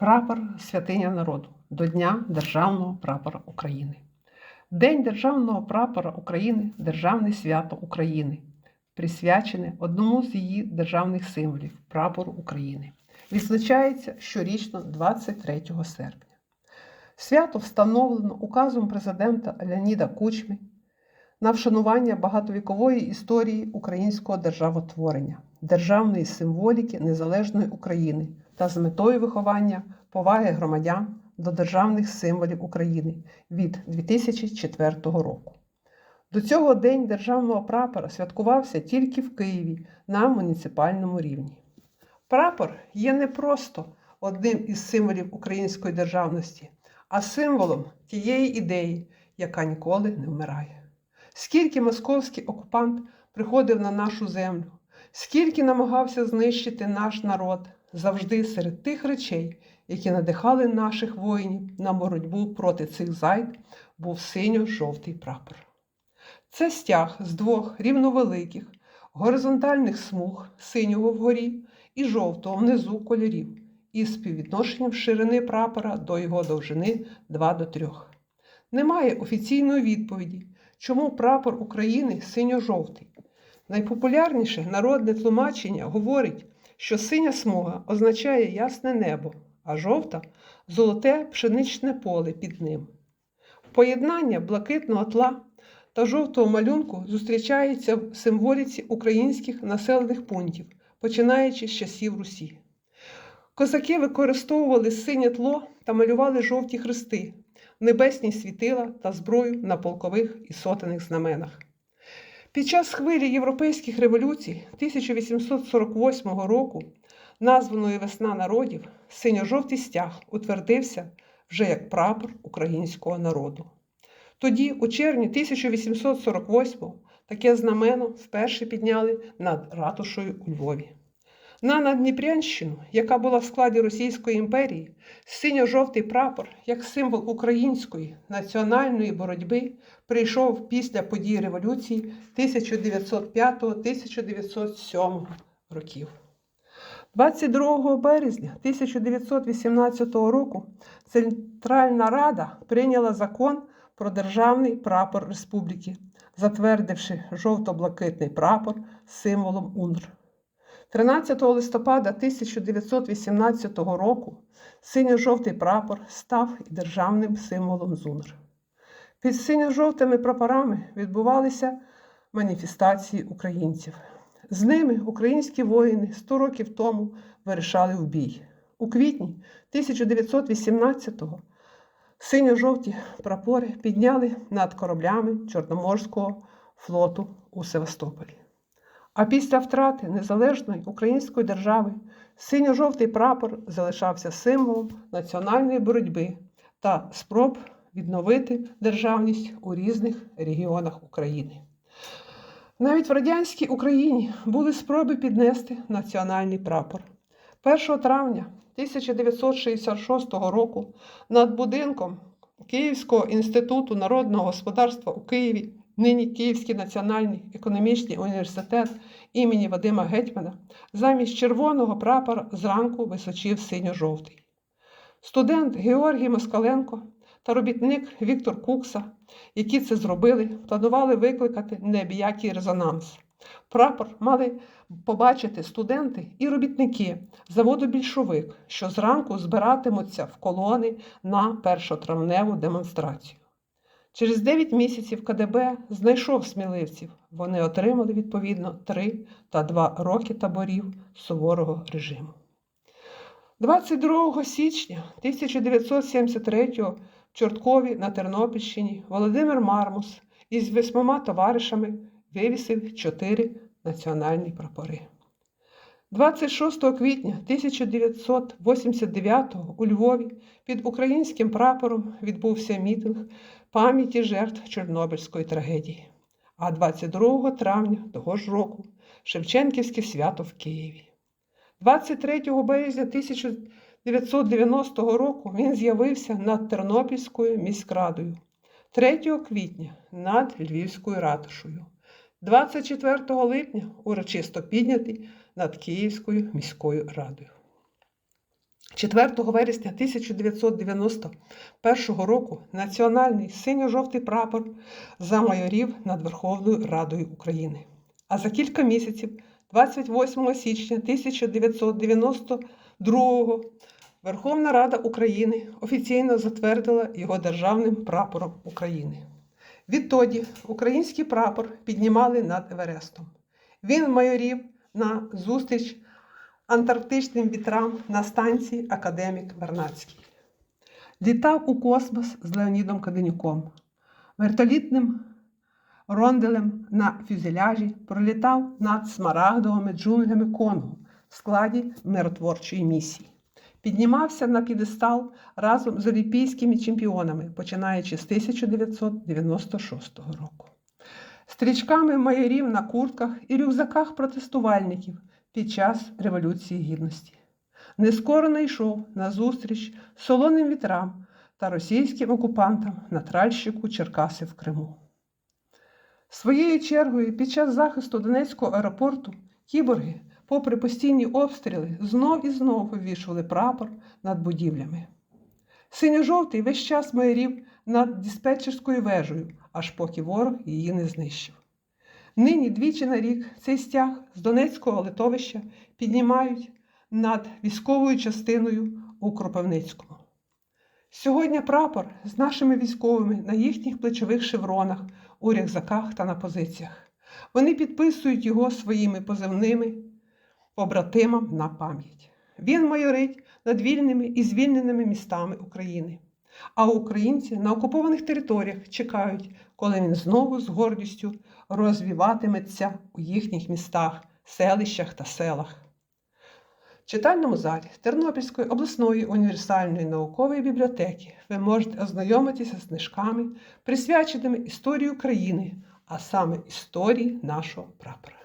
Прапор святиня народу до Дня Державного прапора України. День Державного прапора України державне свято України, присвячене одному з її державних символів прапору України. Відзначається щорічно 23 серпня. Свято встановлено указом президента Леоніда Кучми на вшанування багатовікової історії українського державотворення, державної символіки незалежної України та з метою виховання поваги громадян до державних символів України від 2004 року. До цього День державного прапора святкувався тільки в Києві на муніципальному рівні. Прапор є не просто одним із символів української державності, а символом тієї ідеї, яка ніколи не вмирає. Скільки московський окупант приходив на нашу землю, скільки намагався знищити наш народ, завжди серед тих речей, які надихали наших воїнів на боротьбу проти цих зайд, був синьо-жовтий прапор. Це стяг з двох рівновеликих горизонтальних смуг синього вгорі і жовтого внизу кольорів із співвідношенням ширини прапора до його довжини 2 до 3. Немає офіційної відповіді, чому прапор України синьо-жовтий. Найпопулярніше народне тлумачення говорить, що синя смуга означає ясне небо, а жовта золоте пшеничне поле під ним. Поєднання блакитного тла та жовтого малюнку зустрічається в символіці українських населених пунктів, починаючи з часів Русі. Козаки використовували синє тло та малювали жовті хрести, небесні світила та зброю на полкових і сотених знаменах. Під час хвилі європейських революцій 1848 року, названої Весна народів, синьо-жовтий стяг утвердився вже як прапор українського народу. Тоді, у червні 1848-го, таке знамено вперше підняли над ратушою у Львові. На Надніпрянщину, яка була в складі Російської імперії, синьо-жовтий прапор, як символ української національної боротьби, прийшов після подій революції 1905-1907 років. 22 березня 1918 року Центральна Рада прийняла закон про державний прапор республіки, затвердивши жовто-блакитний прапор символом УНР. 13 листопада 1918 року синьо-жовтий прапор став державним символом ЗУНР. Під синьо-жовтими прапорами відбувалися маніфестації українців. З ними українські воїни 100 років тому вирішали в бій. У квітні 1918-го синьо-жовті прапори підняли над кораблями Чорноморського флоту у Севастополі. А після втрати незалежної української держави синьо-жовтий прапор залишався символом національної боротьби та спроб відновити державність у різних регіонах України. Навіть в радянській Україні були спроби піднести національний прапор. 1 травня 1966 року над будинком Київського інституту народного господарства у Києві нині Київський національний економічний університет імені Вадима Гетьмана, замість червоного прапора зранку височив синьо-жовтий. Студент Георгій Москаленко та робітник Віктор Кукса, які це зробили, планували викликати неабиякий резонанс. Прапор мали побачити студенти і робітники заводу більшовик, що зранку збиратимуться в колони на першотравневу демонстрацію. Через 9 місяців КДБ знайшов сміливців. Вони отримали відповідно 3 та 2 роки таборів суворого режиму. 22 січня 1973-го в Чорткові на Тернопільщині Володимир Мармус із восьмома товаришами вивісив чотири національні прапори. 26 квітня 1989-го у Львові під українським прапором відбувся мітинг пам'яті жертв Чорнобильської трагедії. А 22 травня того ж року Шевченківське свято в Києві. 23 березня 1990 року він з'явився над Тернопільською міськрадою, 3 квітня над Львівською ратушею, 24 липня урочисто піднятий над Київською міською радою. 4 вересня 1991 року національний синьо-жовтий прапор замайорів над Верховною Радою України. А за кілька місяців, 28 січня 1992 Верховна Рада України офіційно затвердила його державним прапором України. Відтоді український прапор піднімали над Еверестом. Він майорів на зустріч антарктичним вітрам на станції Академік Вернадський. Літав у космос з Леонідом Каденюком, вертолітним ронделем на фюзеляжі пролітав над смарагдовими джунглями Конго в складі миротворчої місії. Піднімався на п'єдестал разом з олімпійськими чемпіонами, починаючи з 1996 року. Стрічками майорів на куртках і рюкзаках протестувальників під час Революції Гідності. Нескоро йшов на зустріч солоним вітрам та російським окупантам на тральщику Черкаси в Криму. Своєю чергою, під час захисту Донецького аеропорту кіборги, попри постійні обстріли, знов і знов вивішували прапор над будівлями. Синьо-жовтий весь час майорів над диспетчерською вежею, аж поки ворог її не знищив. Нині двічі на рік цей стяг з Донецького литовища піднімають над військовою частиною у Кропивницькому. Сьогодні прапор з нашими військовими на їхніх плечових шевронах, у рюкзаках та на позиціях. Вони підписують його своїми позивними побратимам на пам'ять. Він майорить над вільними і звільненими містами України. А українці на окупованих територіях чекають, коли він знову з гордістю розвиватиметься у їхніх містах, селищах та селах. В читальному залі Тернопільської обласної універсальної наукової бібліотеки ви можете ознайомитися з книжками, присвяченими історії України, а саме історії нашого прапора.